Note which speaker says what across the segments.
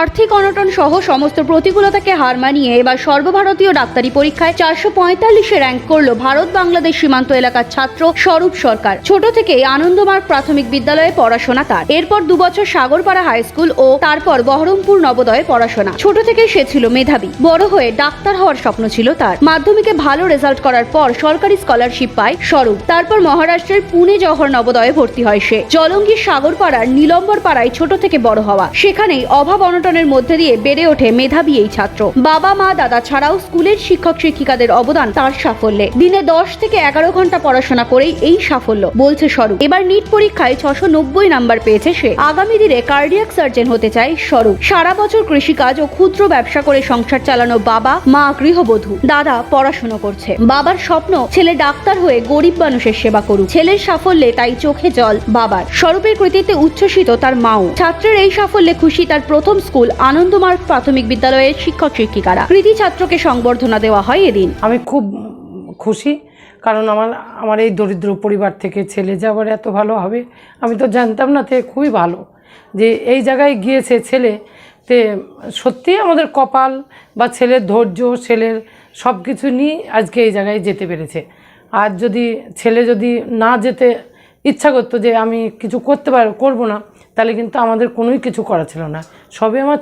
Speaker 1: আর্থিক অনটন সহ সমস্ত প্রতিকূলতাকে হার মানিয়ে এবার সর্বভারতীয় ডাক্তারি পরীক্ষায় চারশো পঁয়তাল্লিশে র্যাঙ্ক করল ভারত বাংলাদেশ সীমান্ত এলাকার ছাত্র স্বরূপ সরকার। ছোট থেকেই আনন্দমার্গ প্রাথমিক বিদ্যালয়ে পড়াশোনা তার। এরপর দুবছর সাগরপাড়া হাই স্কুল ও তারপর বহরমপুর নবোদয়ে পড়াশোনা। ছোট থেকে সে ছিল মেধাবী। বড় হয়ে ডাক্তার হওয়ার স্বপ্ন ছিল তার। মাধ্যমিকে ভালো রেজাল্ট করার পর সরকারি স্কলারশিপ পায় স্বরূপ। তারপর মহারাষ্ট্রের পুনে জহর নবোদয়ে ভর্তি হয় সে। জলঙ্গির সাগরপাড়ার নীলম্বর পাড়ায় ছোট থেকে বড় হওয়া। সেখানেই অভাব অনটনের মধ্যে দিয়ে বেড়ে ওঠে মেধাবী এই ছাত্র। বাবা, মা, দাদা ছাড়াও স্কুলের শিক্ষক শিক্ষিকাদের অবদান তার সাফল্যে। দিনে দশ থেকে এগারো ঘণ্টা পড়াশোনা করেই এই সাফল্য, বলছে স্বরূপ। এবার নিট পরীক্ষায় ছশো নব্বই নাম্বার পেয়েছে সে। আগামী দিনে কার্ডিয়াক সার্জন হতে চায় স্বরূপ। সারা বছর কৃষিকাজ ও ক্ষুদ্র ব্যবসা করে সংসার চালানো বাবা, মা, গৃহবধূ। দাদা পড়াশোনা করছে। বাবার স্বপ্ন, ছেলে ডাক্তার হয়ে গরিব মানুষের সেবা করুক। ছেলের সাফল্যে তাই চোখে জল বাবার। স্বরূপের কৃতিত্বে উচ্ছ্বসিত তার মাও। ছাত্রের এই সাফল্যে খুশি তার প্রথম স্কুল আনন্দমার্গ প্রাথমিক বিদ্যালয়ের শিক্ষক শিক্ষিকারা। কৃতি ছাত্রকে সংবর্ধনা দেওয়া হয় এদিন।
Speaker 2: আমি খুব খুশি, কারণ আমার আমার এই দরিদ্র পরিবার থেকে ছেলে যে আবার এত ভালো হবে, আমি তো জানতাম না তে খুবই ভালো, যে এই জায়গায় গিয়েছে ছেলে, তে সত্যিই আমাদের কপাল বা ছেলের ধৈর্য, ছেলের সব কিছু নিয়ে আজকে এই জায়গায় যেতে পেরেছে। আর যদি ছেলে যদি না যেতে ইচ্ছা করতো যে আমি কিছু করতে পার করব না। তাহলে কিন্তু আমাদের কোনোই কিছু করা ছিল না। সবই আমার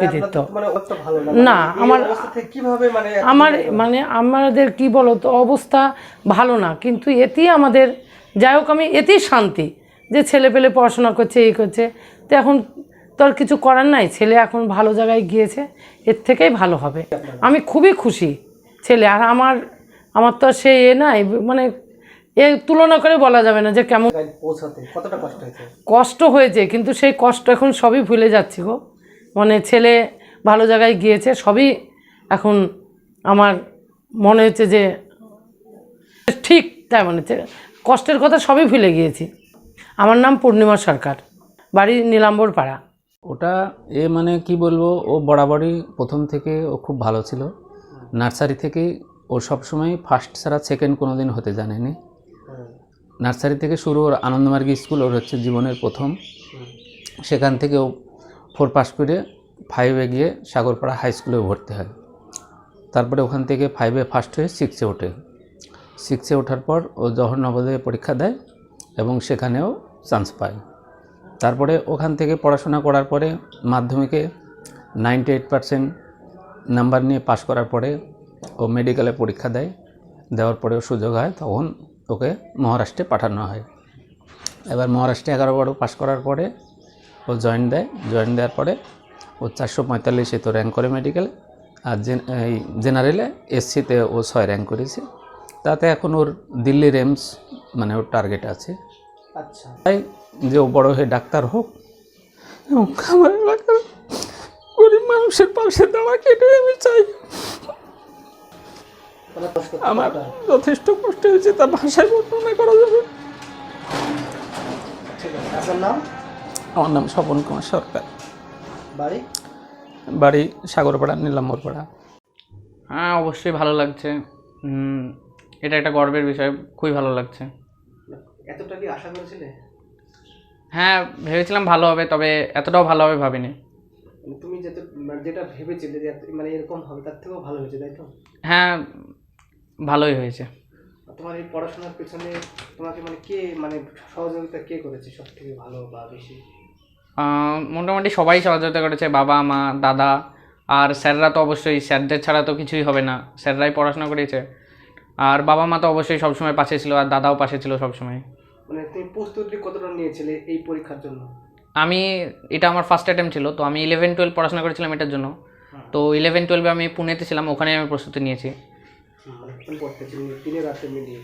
Speaker 2: কৃতিত্ব।
Speaker 3: মানে অতটা ভালো না।
Speaker 2: না,
Speaker 3: মানে
Speaker 2: আমার-
Speaker 3: কীভাবে মানে
Speaker 2: আমার মানে আমাদের কি বলো তো অবস্থা ভালো না। কিন্তু এতেই আমাদের যাই হোক আমি এতেই শান্তি যে ছেলে পেলে পড়াশোনা করছে এই করছে। তো এখন তো আর কিছু করার নাই। ছেলে এখন ভালো জায়গায় গিয়েছে এর থেকেই ভালো হবে। আমি খুবই খুশি ছেলে। আর আমার আমার তো আর সে এ নাই। মানে এ তুলনা করে বলা যাবে না যে কেমন
Speaker 3: পৌঁছাতে কতটা কষ্ট হয়েছে?
Speaker 2: কষ্ট হয়েছে কিন্তু সেই কষ্ট এখন সবই ভুলে যাচ্ছি গো। মানে ছেলে ভালো জায়গায় গিয়েছে সবই এখন আমার মনে হচ্ছে যে ঠিক তাই মনে হচ্ছে কষ্টের কথা সবই ভুলে গিয়েছি। আমার নাম পূর্ণিমা সরকার বাড়ি নীলাম্বর পাড়া।
Speaker 4: ওটা এ মানে কি বলব ও বরাবরই প্রথম থেকে ও খুব ভালো ছিল। নার্সারি থেকে ও সবসময় ফার্স্ট ছাড়া সেকেন্ড কোনো দিন হতে জানেনি। নার্সারি থেকে শুরু ওর আনন্দমার্গী স্কুল, ওর হচ্ছে জীবনের প্রথম। সেখান থেকে ও ফোর পাস করে ফাইভে গিয়ে সাগরপাড়া হাই স্কুলে ভর্তি হয়। তারপরে ওখান থেকে ফাইভে ফার্স্ট হয়ে সিক্সে ওঠে। সিক্সে ওঠার পর ও জওহর নবোদয়ে পরীক্ষা দেয় এবং সেখানেও চান্স পায়। তারপরে ওখান থেকে পড়াশোনা করার পরে মাধ্যমিকে নাইনটি এইট পারসেন্ট নাম্বার নিয়ে পাশ করার পরে ও মেডিকেলে পরীক্ষা দেয়। দেওয়ার পরেও সুযোগ হয়, তখন ওকে মহারাষ্ট্রে পাঠানো হয়। এবার মহারাষ্ট্রে এগারো বারো পাশ করার পরে ও জয়েন দেয়। জয়েন দেওয়ার পরে ও চারশো পঁয়তাল্লিশে তো র্যাঙ্ক করে মেডিকেলে আর এই জেনারেলে এসসিতে ও ছয় র্যাঙ্ক করেছে। তাতে এখন ওর দিল্লির এমস মানে ওর টার্গেট আছে।
Speaker 3: আচ্ছা।
Speaker 4: তাই যে ও বড় হয়ে ডাক্তার হোক এবং আমার এলাকার গরিব মানুষের পাশে দাঁড়া এটাই আমি চাই। আমার যথেষ্ট কষ্ট হয়েছে তা ভাষায় বর্ণনা করা যাবে না।
Speaker 3: ঠিক আছে আপনার নাম?
Speaker 4: আমার নাম স্বপন কুমার সরকার।
Speaker 3: বাড়ি?
Speaker 4: বাড়ি সাগরপাড়া নীলাম্বরপাড়া।
Speaker 5: হ্যাঁ অবশ্যই ভালো লাগছে। এটা একটা গর্বের বিষয় খুবই ভালো লাগছে।
Speaker 3: এতটা কি আশা করেছিলে?
Speaker 5: হ্যাঁ ভেবেছিলাম ভালো হবে তবে এতটাও ভালো হবে ভাবিনি।
Speaker 3: মানে তুমি যেটা মানে যেটা ভেবেছিলে যে মানে এরকম হবে তার থেকেও ভালো হয়েছে তাই তো?
Speaker 5: হ্যাঁ ভালোই হয়েছে।
Speaker 3: তোমার এই পড়াশোনার পেছনে তোমাকে মানে কে মানে সহযোগিতা কে করেছে সব থেকে ভালো বা বেশি?
Speaker 5: মোটামুটি সবাই সহযোগিতা করেছে বাবা মা দাদা। আর স্যাররা তো অবশ্যই স্যারদের ছাড়া তো কিছুই হবে না। স্যাররাই পড়াশোনা করেছে। আর বাবা মা তো অবশ্যই সবসময় পাশে ছিল আর দাদাও পাশে ছিল সবসময়।
Speaker 3: মানে তুমি প্রস্তুতি কতটা নিয়েছিলে এই পরীক্ষার জন্য?
Speaker 5: আমি এটা আমার ফার্স্ট অ্যাটেম্প ছিল তো আমি ইলেভেন টুয়েলভ পড়াশোনা করেছিলাম এটার জন্য। তো ইলেভেন টুয়েলভে আমি পুনেতে ছিলাম ওখানে আমি প্রস্তুতি নিয়েছি।
Speaker 3: দিনে রাতে মিলিয়ে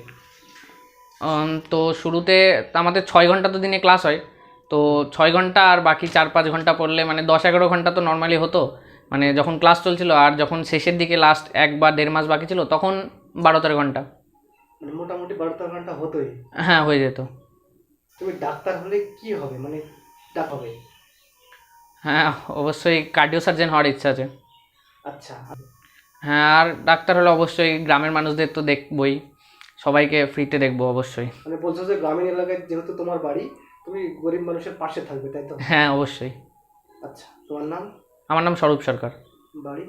Speaker 5: তো শুরুতে আমাদের ছয় ঘণ্টা তো দিনে ক্লাস হয়। তো ছয় ঘণ্টা আর বাকি চার পাঁচ ঘণ্টা পড়লে মানে দশ এগারো ঘণ্টা তো নর্মালি হতো। মানে যখন ক্লাস চলছিল আর যখন শেষের দিকে লাস্ট এক বা দেড় মাস বাকি ছিল তখন বারো তেরো ঘণ্টা।
Speaker 3: মানে মোটামুটি বারো তেরো ঘণ্টা হতোই।
Speaker 5: হ্যাঁ হয়ে যেত।
Speaker 3: তুমি ডাক্তার হলে কি হবে? মানে হবে?
Speaker 5: হ্যাঁ অবশ্যই কার্ডিও সার্জন হওয়ার ইচ্ছা আছে।
Speaker 3: আচ্ছা।
Speaker 5: হ্যাঁ আর ডাক্তার হলে অবশ্যই গ্রামের মানুষদের তো দেখবই। সবাইকে ফ্রিতে দেখব অবশ্যই।
Speaker 3: মানে বলছো যে গ্রামীণ এলাকায় যেহেতু তোমার বাড়ি তুমি গরিব মানুষের পাশে থাকবে তাই তো?
Speaker 5: হ্যাঁ অবশ্যই।
Speaker 3: আচ্ছা তোমার নাম?
Speaker 5: আমার নাম স্বরূপ সরকার।
Speaker 3: বাড়ি?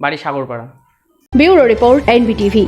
Speaker 5: বাড়ি সাগরপাড়া।
Speaker 1: Bureau report NBTV.